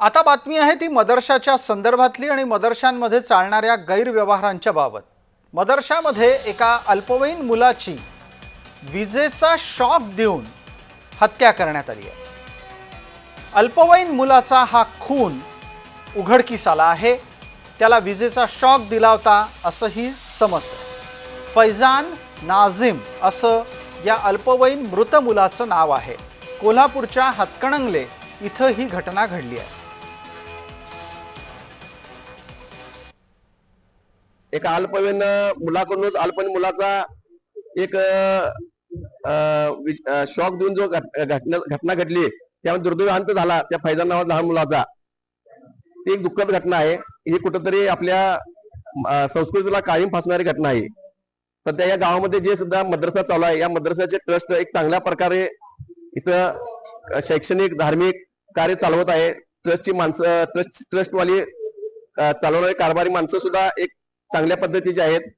आता बातमी आहे ती मदरशाच्या संदर्भातली आणि मदरशांमध्ये चालणाऱ्या गैरव्यवहारांच्या बाबत. मदरशामध्ये एका अल्पवयीन मुलाची विजेचा शॉक देऊन हत्या करण्यात आली आहे. अल्पवयीन मुलाचा हा खून उघडकीस आला आहे. त्याला विजेचा शॉक दिला होता असंही समजतं फैजान नाझिम असं या अल्पवयीन मृत मुलाचं नाव आहे. कोल्हापूरच्या हातकणंगले इथं ही घटना घडली आहे. एका अल्पवयीन मुलाकडूनच अल्पवयीन मुलाचा एक शॉक देऊन जो घटना घटना घडली त्यामुळे दुर्दैव अंत झाला त्या फैजान नावाच्या लहान मुलाचा. ती एक दुःखद घटना आहे. ही कुठंतरी आपल्या संस्कृतीला कायम फासणारी घटना आहे. सध्या या गावामध्ये जे सुद्धा मद्रसा चालू आहे या मद्रसाचे ट्रस्ट एक चांगल्या प्रकारे इथं शैक्षणिक धार्मिक कार्य चालवत आहे. ट्रस्टची माणसं ट्रस्ट ट्रस्टवाली चालवणारी कारभारी माणसं सुद्धा एक चांगल्या पद्धतीचे आहेत